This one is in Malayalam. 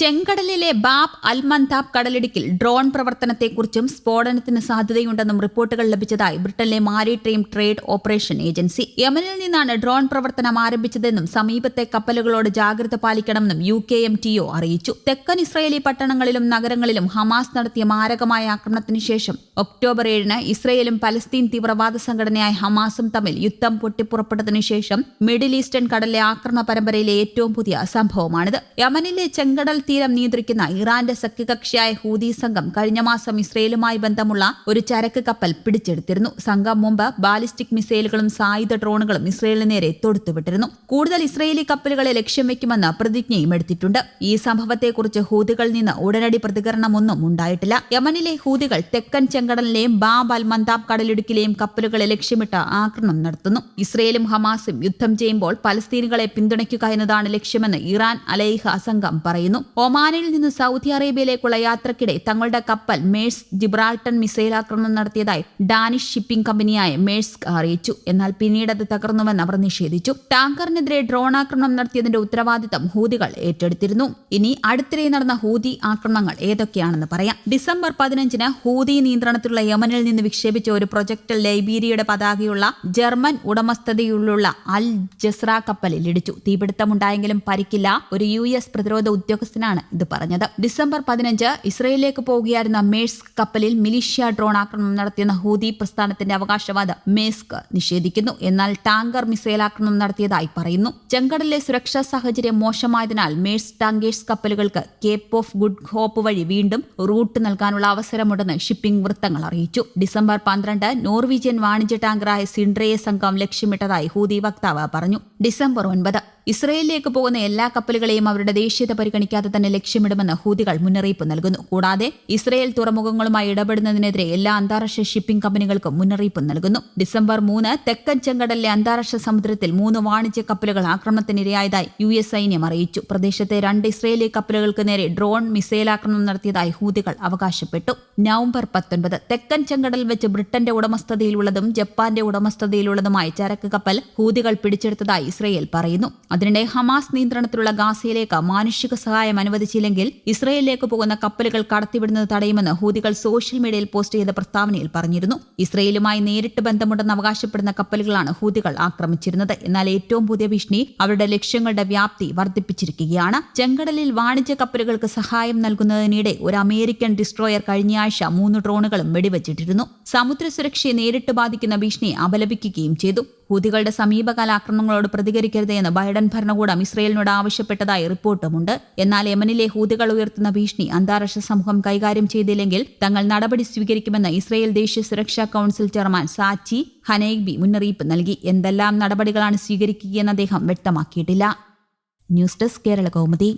ചെങ്കടലിലെ ബാബ് അൽ മന്താബ് കടലിടുക്കിൽ ഡ്രോൺ പ്രവർത്തനത്തെക്കുറിച്ചും സ്ഫോടനത്തിന് സാധ്യതയുണ്ടെന്നും റിപ്പോർട്ടുകൾ ലഭിച്ചതായി ബ്രിട്ടനിലെ മാരിടൈം ട്രേഡ് ഓപ്പറേഷൻ ഏജൻസി യമനിൽ നിന്നാണ് ഡ്രോൺ പ്രവർത്തനം ആരംഭിച്ചതെന്നും സമീപത്തെ കപ്പലുകളോട് ജാഗ്രത പാലിക്കണമെന്നും U K M T O അറിയിച്ചു. തെക്കൻ ഇസ്രയേലി പട്ടണങ്ങളിലും നഗരങ്ങളിലും ഹമാസ് നടത്തിയ മാരകമായ ആക്രമണത്തിന് ശേഷം ഒക്ടോബർ ഏഴിന് ഇസ്രയേലും പലസ്തീൻ തീവ്രവാദ സംഘടനയായ ഹമാസും തമ്മിൽ യുദ്ധം പൊട്ടിപ്പുറപ്പെട്ടതിനു ശേഷം മിഡിൽ ഈസ്റ്റേൺ കടലിലെ ആക്രമണ പരമ്പരയിലെ ഏറ്റവും പുതിയ സംഭവമാണിത്. യമനിലെ ചെങ്കടൽ തീരം നിയന്ത്രിക്കുന്ന ഇറാന്റെ സഖ്യകക്ഷിയായ ഹൂതി സംഘം കഴിഞ്ഞ മാസം ഇസ്രയേലുമായി ബന്ധമുള്ള ഒരു ചരക്ക് കപ്പൽ പിടിച്ചെടുത്തിരുന്നു. സംഘം മുമ്പ് ബാലിസ്റ്റിക് മിസൈലുകളും സായുധ ഡ്രോണുകളും ഇസ്രയേലിന് നേരെ തൊടുത്തുവിട്ടിരുന്നു. കൂടുതൽ ഇസ്രയേലി കപ്പലുകളെ ലക്ഷ്യം വെക്കുമെന്ന് പ്രതിജ്ഞയും എടുത്തിട്ടുണ്ട്. ഈ സംഭവത്തെക്കുറിച്ച് ഹൂതികളിൽ നിന്ന് ഉടനടി പ്രതികരണമൊന്നും ഉണ്ടായിട്ടില്ല. യമനിലെ ഹൂതികൾ തെക്കൻ ചെങ്കടലിലെയും ബാബ് അൽ മന്താബ് കടലിടുക്കിലെയും കപ്പലുകളെ ലക്ഷ്യമിട്ട് ആക്രമണം നടത്തുന്നു. ഇസ്രയേലും ഹമാസും യുദ്ധം ചെയ്യുമ്പോൾ പലസ്തീനുകളെ പിന്തുണയ്ക്കുക എന്നതാണ് ലക്ഷ്യമെന്ന് ഇറാൻ അലൈഹ സംഘം പറയുന്നു. ഒമാനിൽ നിന്ന് സൗദി അറേബ്യയിലേക്കുള്ള യാത്രക്കിടെ തങ്ങളുടെ കപ്പൽ മേഴ്സ് ജിബ്രാൾട്ടൺ മിസൈൽ ആക്രമണം നടത്തിയതായി ഡാനിഷ് ഷിപ്പിംഗ് കമ്പനിയായ മേഴ്സ്ക് അറിയിച്ചു. എന്നാൽ പിന്നീട് അത് തകർന്നുവെന്ന് അവർ നിഷേധിച്ചു. ടാങ്കറിനെതിരെ ഡ്രോൺ ആക്രമണം നടത്തിയതിന്റെ ഉത്തരവാദിത്തം ഹൂതികൾ ഏറ്റെടുത്തിരുന്നു. ഇനി അടുത്തിടെ നടന്ന ഹൂതി ആക്രമണങ്ങൾ ഏതൊക്കെയാണെന്ന് പറയാം. ഡിസംബർ പതിനഞ്ചിന് ഹൂതി നിയന്ത്രണത്തിലുള്ള യമനിൽ നിന്ന് വിക്ഷേപിച്ച ഒരു പ്രൊജക്ട് ലൈബീരിയയുടെ പതാകയുള്ള ജർമ്മൻ ഉടമസ്ഥതയിലുള്ള അൽ ജസ്ര കപ്പലിൽ ഇടിച്ചു. തീപിടുത്തമുണ്ടായെങ്കിലും പരിക്കില്ല. ഒരു യു എസ് പ്രതിരോധ ഉദ്യോഗസ്ഥനാണ് ഇത് പറഞ്ഞത്. ഡിസംബർ പതിനഞ്ച് ഇസ്രയേലിലേക്ക് പോകുകയായിരുന്ന മേഴ്സ്ക് കപ്പലിൽ മിലീഷ്യ ഡ്രോൺ ആക്രമണം നടത്തിയെന്ന ഹൂതി പ്രസ്ഥാനത്തിന്റെ അവകാശവാദം മേസ്ക് നിഷേധിക്കുന്നു. എന്നാൽ ടാങ്കർ മിസൈൽ ആക്രമണം നടത്തിയതായി പറയുന്നു. ചെങ്കടലിലെ സുരക്ഷാ സാഹചര്യം മോശമായതിനാൽ മേഴ്സ് ടാങ്കേഴ്സ് കപ്പലുകൾക്ക് കേപ്പ് ഓഫ് ഗുഡ് ഹോപ്പ് വഴി വീണ്ടും റൂട്ട് നൽകാനുള്ള അവസരമുണ്ടെന്ന് ഷിപ്പിംഗ് വൃത്തങ്ങൾ അറിയിച്ചു. ഡിസംബർ പന്ത്രണ്ട് നോർവീജിയൻ വാണിജ്യ ടാങ്കറായ സിൻഡ്രയെ സംഘം ലക്ഷ്യമിട്ടതായി ഹൂതി വക്താവ് പറഞ്ഞു. ഡിസംബർ ഒൻപത് ഇസ്രയേലിലേക്ക് പോകുന്ന എല്ലാ കപ്പലുകളെയും അവരുടെ ദേശീയത പരിഗണിക്കാതെ തന്നെ ലക്ഷ്യമിടുമെന്ന് ഹൂതികൾ മുന്നറിയിപ്പ് നൽകുന്നു. കൂടാതെ ഇസ്രയേൽ തുറമുഖങ്ങളുമായി ഇടപെടുന്നതിനെതിരെ എല്ലാ അന്താരാഷ്ട്ര ഷിപ്പിംഗ് കമ്പനികൾക്കും മുന്നറിയിപ്പ് നൽകുന്നു. ഡിസംബർ മൂന്ന് തെക്കൻ ചെങ്കടലിലെ അന്താരാഷ്ട്ര സമുദ്രത്തിൽ മൂന്ന് വാണിജ്യ കപ്പലുകൾ ആക്രമണത്തിനിരയായതായി യു എസ് സൈന്യം അറിയിച്ചു. പ്രദേശത്തെ രണ്ട് ഇസ്രയേലി കപ്പലുകൾക്ക് നേരെ ഡ്രോൺ മിസൈൽ ആക്രമണം നടത്തിയതായി ഹൂതികൾ അവകാശപ്പെട്ടു. നവംബർ പത്തൊൻപത് തെക്കൻ ചെങ്കടൽ വെച്ച് ബ്രിട്ടന്റെ ഉടമസ്ഥതയിലുള്ളതും ജപ്പാന്റെ ഉടമസ്ഥതയിലുള്ളതുമായ ചരക്ക് കപ്പൽ ഹൂതികൾ പിടിച്ചെടുത്തതായി ഇസ്രയേൽ പറയുന്നു. അതിനിടെ ഹമാസ് നിയന്ത്രണത്തിലുള്ള ഗാസയിലേക്ക് മാനുഷിക സഹായം അനുവദിച്ചില്ലെങ്കിൽ ഇസ്രയേലിലേക്ക് പോകുന്ന കപ്പലുകൾ കടത്തിവിടുന്നത് തടയുമെന്ന് ഹൂതികൾ സോഷ്യൽ മീഡിയയിൽ പോസ്റ്റ് ചെയ്ത പ്രസ്താവനയിൽ പറഞ്ഞിരുന്നു. ഇസ്രയേലുമായി നേരിട്ട് ബന്ധമുണ്ടെന്ന് അവകാശപ്പെടുന്ന കപ്പലുകളാണ് ഹൂതികൾ ആക്രമിച്ചിരുന്നത്. എന്നാൽ ഏറ്റവും പുതിയ ഭീഷണി അവരുടെ ലക്ഷ്യങ്ങളുടെ വ്യാപ്തി വർദ്ധിപ്പിച്ചിരിക്കുകയാണ്. ചെങ്കടലിൽ വാണിജ്യ കപ്പലുകൾക്ക് സഹായം നൽകുന്നതിനിടെ ഒരു അമേരിക്കൻ ഡിസ്ട്രോയർ കഴിഞ്ഞയാഴ്ച മൂന്ന് ഡ്രോണുകളും വെടിവെച്ചിട്ടിരുന്നു. സമുദ്ര സുരക്ഷയെ നേരിട്ട് ബാധിക്കുന്ന ഭീഷണിയെ അപലപിക്കുകയും ചെയ്തു. ഹൂതികളുടെ സമീപകാല ആക്രമണങ്ങളോട് പ്രതികരിക്കരുത് എന്ന് ബൈഡൻ ഭരണകൂടം ഇസ്രയേലിനോട് ആവശ്യപ്പെട്ടതായി റിപ്പോർട്ടുമുണ്ട്. എന്നാൽ യമനിലെ ഹൂതികൾ ഉയർത്തുന്ന ഭീഷണി അന്താരാഷ്ട്ര സമൂഹം കൈകാര്യം ചെയ്തില്ലെങ്കിൽ തങ്ങൾ നടപടി സ്വീകരിക്കുമെന്ന് ഇസ്രയേൽ ദേശീയ സുരക്ഷാ കൌൺസിൽ ചെയർമാൻ സാച്ചി ഹനൈഗ്ബി മുന്നറിയിപ്പ് നൽകി. എന്തെല്ലാം നടപടികളാണ് സ്വീകരിക്കുകയെന്ന് അദ്ദേഹം വ്യക്തമാക്കിയിട്ടില്ല. News desk Kerala Kaumudi.